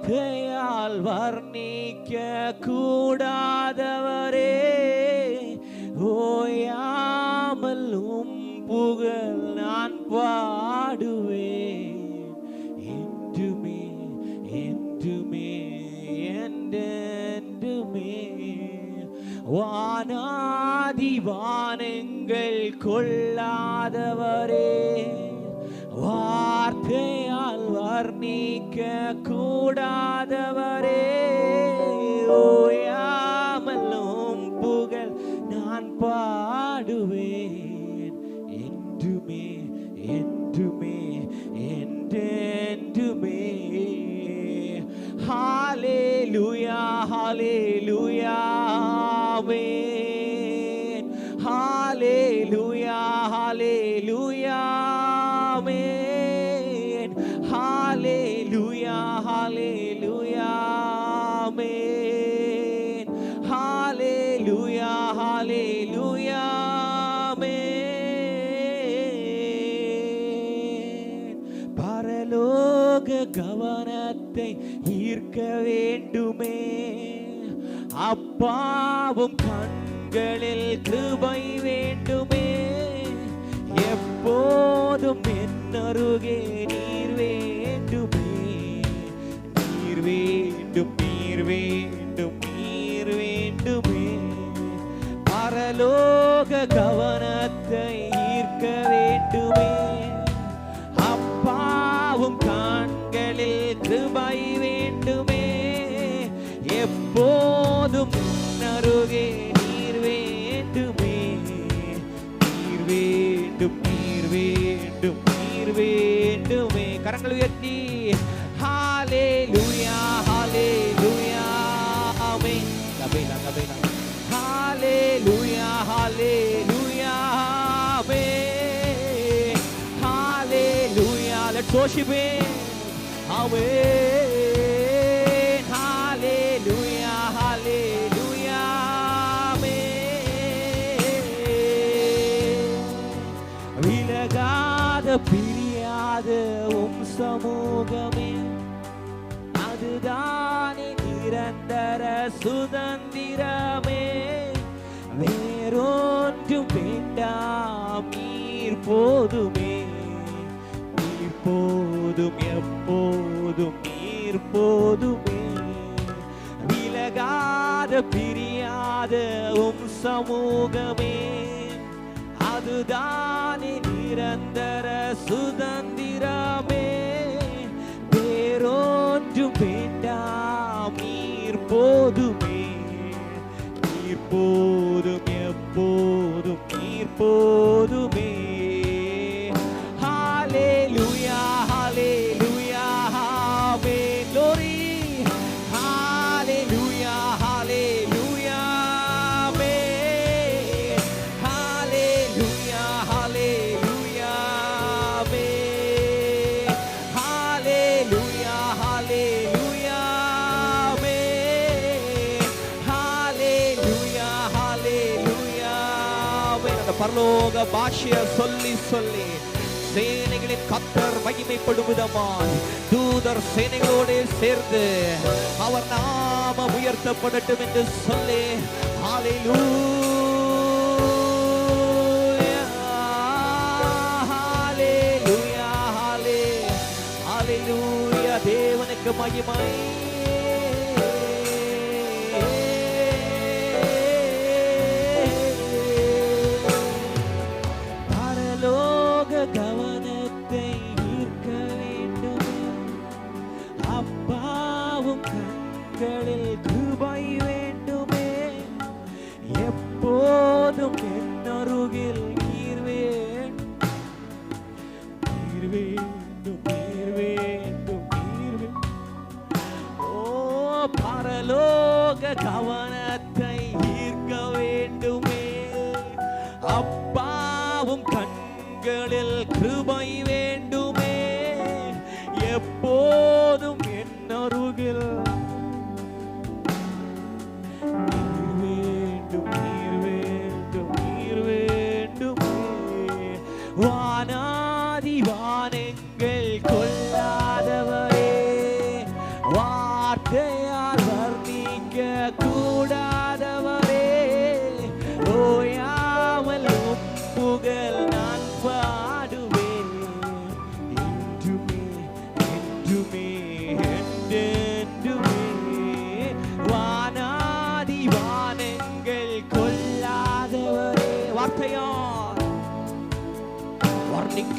வார்த்தையால் வர்ணிக்க கூடாதவரே. ஓயாமல் உம் புகழ் நான் பாடுவேன். என்றுமே என்றுமே என்றென்றுமே. வானாதி வானங்கள் கொள்ளாதவரே. வார்த்தையால் வர்ணிக்க கூடாதவரே. ஓயாமலும் புகழ் நான் பாடுவேன். என்றுமே என்றுமே என்றென்றுமே. ஹாலே லுயா ஹாலே லுயாவே Hallelujah, hallelujah. ஹalleluya ஆமென் ஹalleluya ஹalleluya பரலோக கவனத்தை ஈர்க்க வேண்டுமே. அப்பாவும் கண்களில் கிருபை வேண்டுமே. எப்போதும் என்னருகே நீர் வேண்டும் நீர் வேண்டும் நீர் வேண்டுமே. பரலோக கவனத்தை ஈர்க்க வேண்டுமே. அப்பாவும் கண்களில் கிருபை வேண்டுமே. எப்போதும் அருகே நீர் வேண்டுமே. நீர் வேண்டும் நீர் வேண்டும் நீர் வேண்டுமே. கரங்கள் உயர்த்தி. ஹாலே லூயா ஹாலே லூயா amen hallelujah let's worship him amen hallelujah hallelujah விலகாத பிரியாத உம் சமூகமே அதுதானே நிரந்தர சுதந்திரமே வேறொன்றும் வேண்டாம் நீர் போதுமே. நீர் போதும் எப்போதும் நீர் போதுமே. விலகாத பிரியாத உம் சமூகமே. அதுதானே நிரந்தர சுதந்திரமே. எப்போதும் நீர் போதுமே ஹalleluya பரலோக பாஷைய சொல்லி சொல்லி சேனைகளின் கத்தர் மகிமைப்படும் விதமாய் தூதர் சேனைகளோடு சேர்ந்து அவர் நாம உயர்த்தப்படட்டும் என்று சொல்லி ஹalleluya ஹalleluya ஹalleluya தேவனுக்கு மகிமை. கண்களில் கிருபை வேண்டுமே. எப்போதும் என்னருகில் நீர் வேண்டும் நீர் வேண்டும் நீர் வேண்டும் நீர் வேண்டும் ஓ பரலோக கவன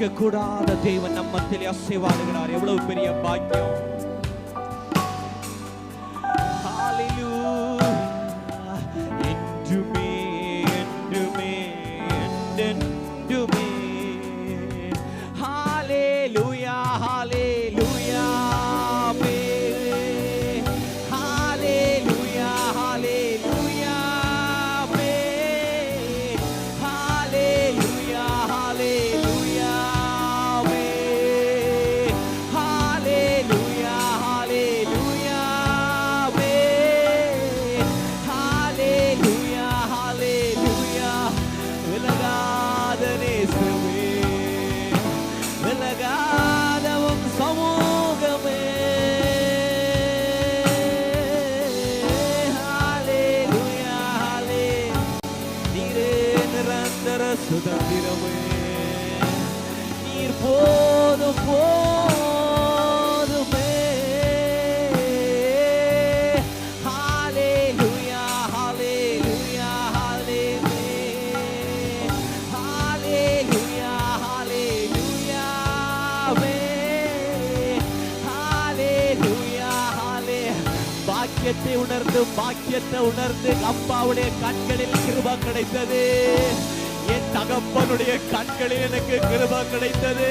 வர்ணிக்க கூடாத தேவன் நம்மத்திலே அசைவாடுகிறார் எவ்வளவு பெரிய பாக்கியம். சுதந்திரமே நீர் போதும் போதுமே. பாக்கியத்தை உணர்ந்து பாக்கியத்தை உணர்ந்து அப்பாவுடைய கண்களில் கிருபா கிடைத்தது. தகப்பனுடைய கண்களில் எனக்கு கிருப கிடைத்தது.